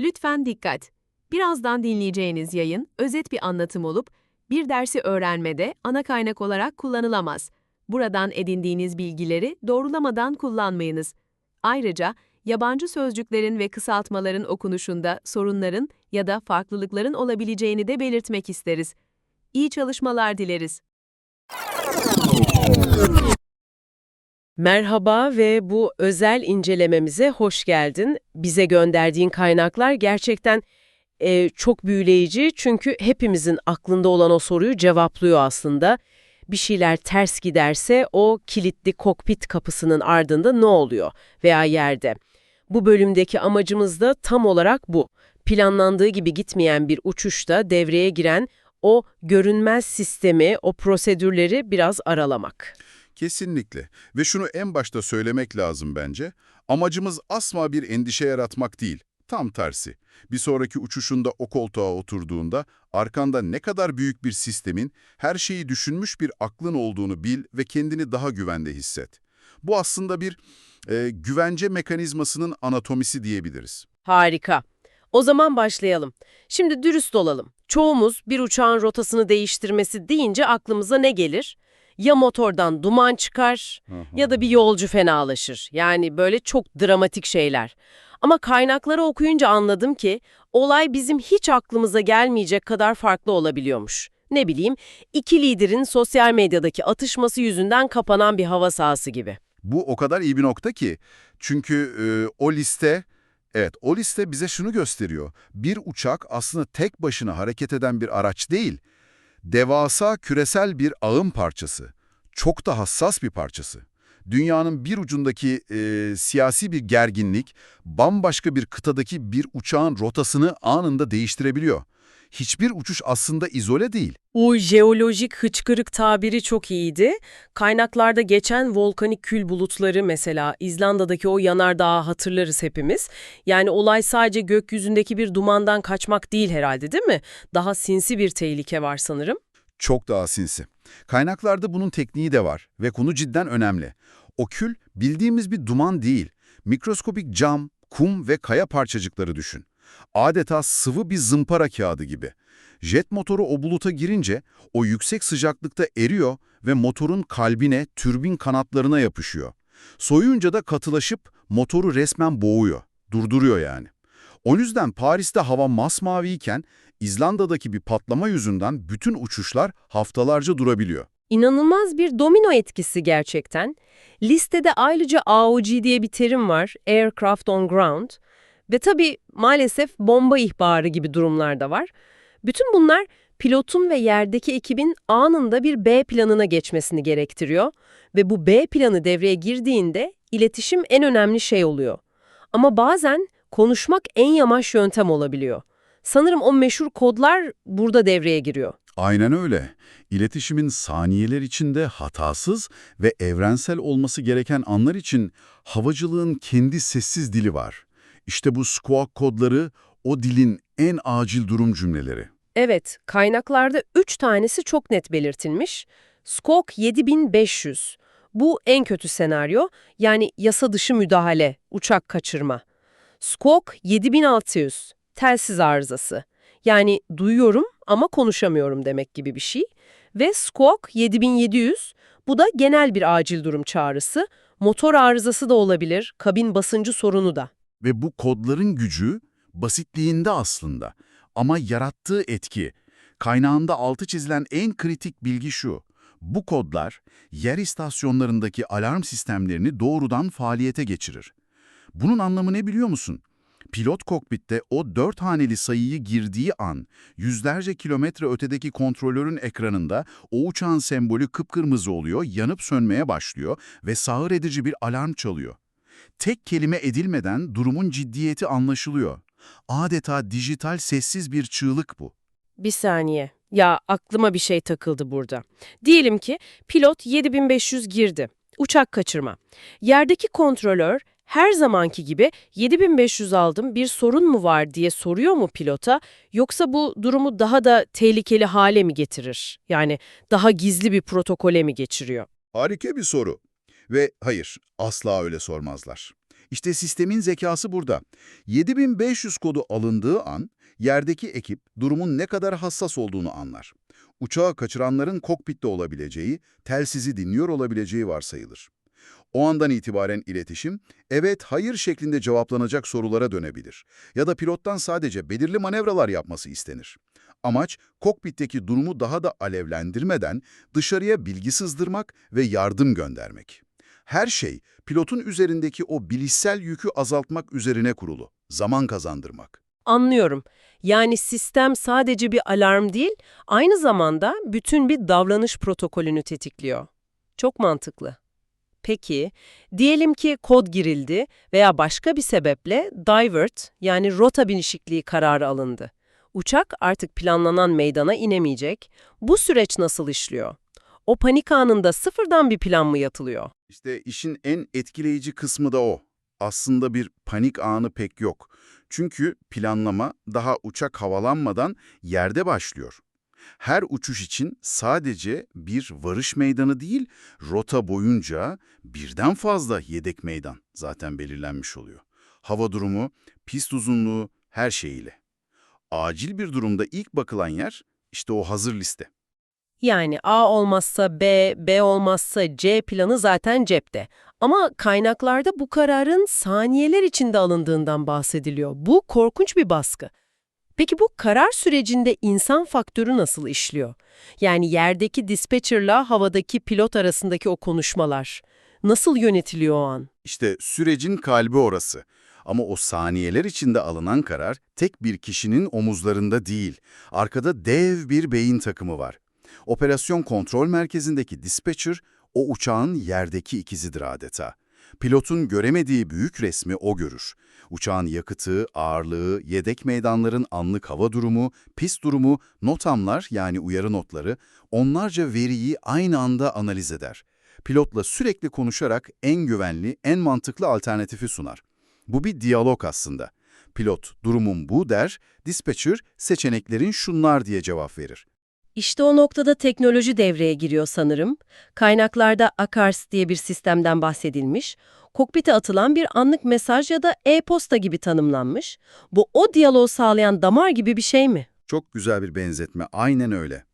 Lütfen dikkat. Birazdan dinleyeceğiniz yayın özet bir anlatım olup bir dersi öğrenmede ana kaynak olarak kullanılamaz. Buradan edindiğiniz bilgileri doğrulamadan kullanmayınız. Ayrıca yabancı sözcüklerin ve kısaltmaların okunuşunda sorunların ya da farklılıkların olabileceğini de belirtmek isteriz. İyi çalışmalar dileriz. Merhaba ve bu özel incelememize hoş geldin. Bize gönderdiğin kaynaklar gerçekten e, çok büyüleyici çünkü hepimizin aklında olan o soruyu cevaplıyor aslında. Bir şeyler ters giderse o kilitli kokpit kapısının ardında ne oluyor veya yerde? Bu bölümdeki amacımız da tam olarak bu. Planlandığı gibi gitmeyen bir uçuşta devreye giren o görünmez sistemi, o prosedürleri biraz aralamak. Kesinlikle. Ve şunu en başta söylemek lazım bence. Amacımız asla bir endişe yaratmak değil. Tam tersi. Bir sonraki uçuşunda o koltuğa oturduğunda arkanda ne kadar büyük bir sistemin, her şeyi düşünmüş bir aklın olduğunu bil ve kendini daha güvende hisset. Bu aslında bir e, güvence mekanizmasının anatomisi diyebiliriz. Harika. O zaman başlayalım. Şimdi dürüst olalım. Çoğumuz bir uçağın rotasını değiştirmesi deyince aklımıza ne gelir? Ya motordan duman çıkar ya da bir yolcu fenalaşır. Yani böyle çok dramatik şeyler. Ama kaynakları okuyunca anladım ki olay bizim hiç aklımıza gelmeyecek kadar farklı olabiliyormuş. Ne bileyim, iki liderin sosyal medyadaki atışması yüzünden kapanan bir hava sahası gibi. Bu o kadar iyi bir nokta ki. Çünkü e, o liste, evet o liste bize şunu gösteriyor. Bir uçak aslında tek başına hareket eden bir araç değil. Devasa küresel bir ağın parçası. Çok da hassas bir parçası. Dünyanın bir ucundaki e, siyasi bir gerginlik, bambaşka bir kıtadaki bir uçağın rotasını anında değiştirebiliyor. Hiçbir uçuş aslında izole değil. O jeolojik hıçkırık tabiri çok iyiydi. Kaynaklarda geçen volkanik kül bulutları mesela İzlanda'daki o yanardağı hatırlarız hepimiz. Yani olay sadece gökyüzündeki bir dumandan kaçmak değil herhalde değil mi? Daha sinsi bir tehlike var sanırım. Çok daha sinsi. Kaynaklarda bunun tekniği de var ve konu cidden önemli. O kül bildiğimiz bir duman değil. Mikroskopik cam, kum ve kaya parçacıkları düşün. Adeta sıvı bir zımpara kağıdı gibi. Jet motoru o buluta girince o yüksek sıcaklıkta eriyor ve motorun kalbine, türbin kanatlarına yapışıyor. Soyunca da katılaşıp motoru resmen boğuyor, durduruyor yani. O yüzden Paris'te hava masmaviyken İzlanda'daki bir patlama yüzünden bütün uçuşlar haftalarca durabiliyor. İnanılmaz bir domino etkisi gerçekten. Listede ayrıca AOG diye bir terim var, Aircraft on Ground. Ve tabii maalesef bomba ihbarı gibi durumlar da var. Bütün bunlar pilotun ve yerdeki ekibin anında bir B planına geçmesini gerektiriyor. Ve bu B planı devreye girdiğinde iletişim en önemli şey oluyor. Ama bazen konuşmak en yamaç yöntem olabiliyor. Sanırım o meşhur kodlar burada devreye giriyor. Aynen öyle. İletişimin saniyeler içinde hatasız ve evrensel olması gereken anlar için havacılığın kendi sessiz dili var. İşte bu squawk kodları o dilin en acil durum cümleleri. Evet, kaynaklarda 3 tanesi çok net belirtilmiş. Skok 7500. Bu en kötü senaryo, yani yasa dışı müdahale, uçak kaçırma. Skok 7600. Telsiz arızası. Yani duyuyorum ama konuşamıyorum demek gibi bir şey. Ve Squawk 7700, bu da genel bir acil durum çağrısı. Motor arızası da olabilir, kabin basıncı sorunu da. Ve bu kodların gücü basitliğinde aslında. Ama yarattığı etki, kaynağında altı çizilen en kritik bilgi şu. Bu kodlar yer istasyonlarındaki alarm sistemlerini doğrudan faaliyete geçirir. Bunun anlamı ne biliyor musun? Pilot kokpitte o dört haneli sayıyı girdiği an, yüzlerce kilometre ötedeki kontrolörün ekranında o uçağın sembolü kıpkırmızı oluyor, yanıp sönmeye başlıyor ve sağır edici bir alarm çalıyor. Tek kelime edilmeden durumun ciddiyeti anlaşılıyor. Adeta dijital sessiz bir çığlık bu. Bir saniye. Ya aklıma bir şey takıldı burada. Diyelim ki pilot 7500 girdi. Uçak kaçırma. Yerdeki kontrolör her zamanki gibi 7500 aldım bir sorun mu var diye soruyor mu pilota yoksa bu durumu daha da tehlikeli hale mi getirir? Yani daha gizli bir protokole mi geçiriyor? Harika bir soru. Ve hayır, asla öyle sormazlar. İşte sistemin zekası burada. 7500 kodu alındığı an yerdeki ekip durumun ne kadar hassas olduğunu anlar. Uçağı kaçıranların kokpitte olabileceği, telsizi dinliyor olabileceği varsayılır. O andan itibaren iletişim, evet hayır şeklinde cevaplanacak sorulara dönebilir. Ya da pilottan sadece belirli manevralar yapması istenir. Amaç, kokpitteki durumu daha da alevlendirmeden dışarıya bilgi sızdırmak ve yardım göndermek. Her şey, pilotun üzerindeki o bilişsel yükü azaltmak üzerine kurulu, zaman kazandırmak. Anlıyorum. Yani sistem sadece bir alarm değil, aynı zamanda bütün bir davranış protokolünü tetikliyor. Çok mantıklı. Peki, diyelim ki kod girildi veya başka bir sebeple divert yani rota binişikliği kararı alındı. Uçak artık planlanan meydana inemeyecek. Bu süreç nasıl işliyor? O panik anında sıfırdan bir plan mı yatılıyor? İşte işin en etkileyici kısmı da o. Aslında bir panik anı pek yok. Çünkü planlama daha uçak havalanmadan yerde başlıyor. Her uçuş için sadece bir varış meydanı değil, rota boyunca birden fazla yedek meydan zaten belirlenmiş oluyor. Hava durumu, pist uzunluğu, her şeyiyle. Acil bir durumda ilk bakılan yer işte o hazır liste. Yani A olmazsa B, B olmazsa C planı zaten cepte. Ama kaynaklarda bu kararın saniyeler içinde alındığından bahsediliyor. Bu korkunç bir baskı. Peki bu karar sürecinde insan faktörü nasıl işliyor? Yani yerdeki dispatcher'la havadaki pilot arasındaki o konuşmalar. Nasıl yönetiliyor o an? İşte sürecin kalbi orası. Ama o saniyeler içinde alınan karar tek bir kişinin omuzlarında değil. Arkada dev bir beyin takımı var. Operasyon kontrol merkezindeki dispatcher o uçağın yerdeki ikizidir adeta. Pilotun göremediği büyük resmi o görür. Uçağın yakıtı, ağırlığı, yedek meydanların anlık hava durumu, pist durumu, notamlar yani uyarı notları onlarca veriyi aynı anda analiz eder. Pilotla sürekli konuşarak en güvenli, en mantıklı alternatifi sunar. Bu bir diyalog aslında. Pilot durumum bu der, dispatcher seçeneklerin şunlar diye cevap verir. İşte o noktada teknoloji devreye giriyor sanırım. Kaynaklarda ACARS diye bir sistemden bahsedilmiş. Kokpite atılan bir anlık mesaj ya da e-posta gibi tanımlanmış. Bu o diyaloğu sağlayan damar gibi bir şey mi? Çok güzel bir benzetme, aynen öyle.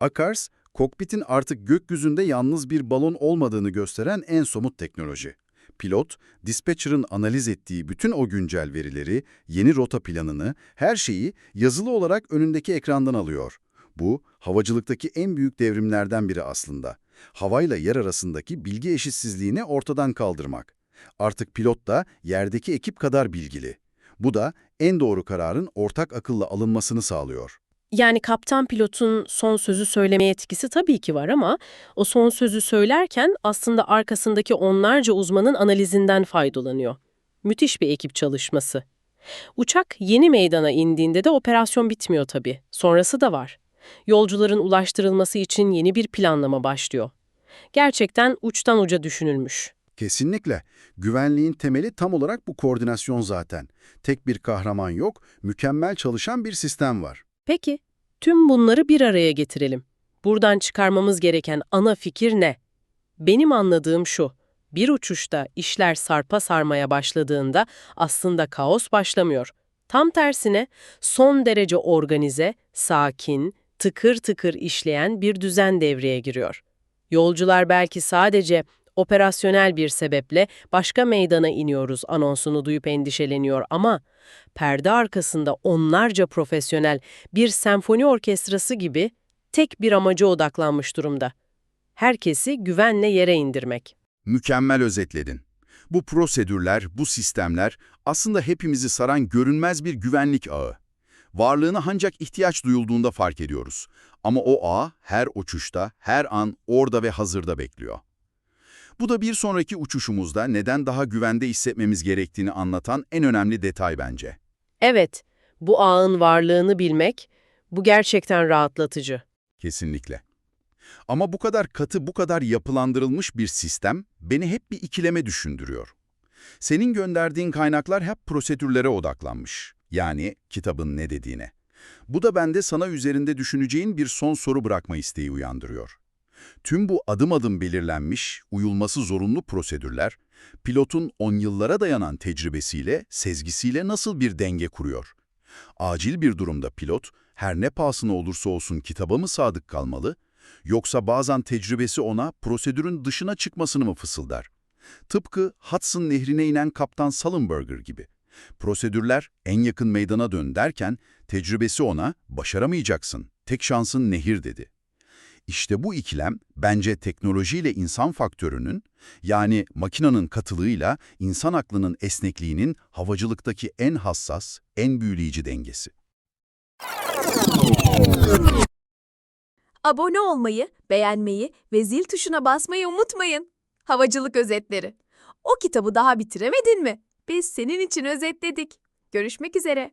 ACARS, kokpitin artık gökyüzünde yalnız bir balon olmadığını gösteren en somut teknoloji. Pilot, dispatcher'ın analiz ettiği bütün o güncel verileri, yeni rota planını, her şeyi yazılı olarak önündeki ekrandan alıyor. Bu, havacılıktaki en büyük devrimlerden biri aslında. Havayla yer arasındaki bilgi eşitsizliğini ortadan kaldırmak. Artık pilot da yerdeki ekip kadar bilgili. Bu da en doğru kararın ortak akılla alınmasını sağlıyor. Yani kaptan pilotun son sözü söylemeye etkisi tabii ki var ama o son sözü söylerken aslında arkasındaki onlarca uzmanın analizinden faydalanıyor. Müthiş bir ekip çalışması. Uçak yeni meydana indiğinde de operasyon bitmiyor tabii. Sonrası da var. Yolcuların ulaştırılması için yeni bir planlama başlıyor. Gerçekten uçtan uca düşünülmüş. Kesinlikle. Güvenliğin temeli tam olarak bu koordinasyon zaten. Tek bir kahraman yok, mükemmel çalışan bir sistem var. Peki, tüm bunları bir araya getirelim. Buradan çıkarmamız gereken ana fikir ne? Benim anladığım şu, bir uçuşta işler sarpa sarmaya başladığında aslında kaos başlamıyor. Tam tersine son derece organize, sakin, tıkır tıkır işleyen bir düzen devreye giriyor. Yolcular belki sadece operasyonel bir sebeple başka meydana iniyoruz anonsunu duyup endişeleniyor ama perde arkasında onlarca profesyonel bir senfoni orkestrası gibi tek bir amaca odaklanmış durumda. Herkesi güvenle yere indirmek. Mükemmel özetledin. Bu prosedürler, bu sistemler aslında hepimizi saran görünmez bir güvenlik ağı. Varlığını ancak ihtiyaç duyulduğunda fark ediyoruz. Ama o ağ her uçuşta, her an orada ve hazırda bekliyor. Bu da bir sonraki uçuşumuzda neden daha güvende hissetmemiz gerektiğini anlatan en önemli detay bence. Evet, bu ağın varlığını bilmek, bu gerçekten rahatlatıcı. Kesinlikle. Ama bu kadar katı, bu kadar yapılandırılmış bir sistem beni hep bir ikileme düşündürüyor. Senin gönderdiğin kaynaklar hep prosedürlere odaklanmış. Yani kitabın ne dediğine. Bu da bende sana üzerinde düşüneceğin bir son soru bırakma isteği uyandırıyor. Tüm bu adım adım belirlenmiş, uyulması zorunlu prosedürler Pilotun on yıllara dayanan tecrübesiyle, sezgisiyle nasıl bir denge kuruyor? Acil bir durumda pilot, her ne pahasına olursa olsun kitaba mı sadık kalmalı, yoksa bazen tecrübesi ona prosedürün dışına çıkmasını mı fısıldar? Tıpkı Hudson nehrine inen kaptan Sullenberger gibi. Prosedürler en yakın meydana dön derken tecrübesi ona başaramayacaksın, tek şansın nehir dedi. İşte bu ikilem bence teknolojiyle insan faktörünün yani makinanın katılığıyla insan aklının esnekliğinin havacılıktaki en hassas, en büyüleyici dengesi. Abone olmayı, beğenmeyi ve zil tuşuna basmayı unutmayın. Havacılık özetleri. O kitabı daha bitiremedin mi? Biz senin için özetledik. Görüşmek üzere.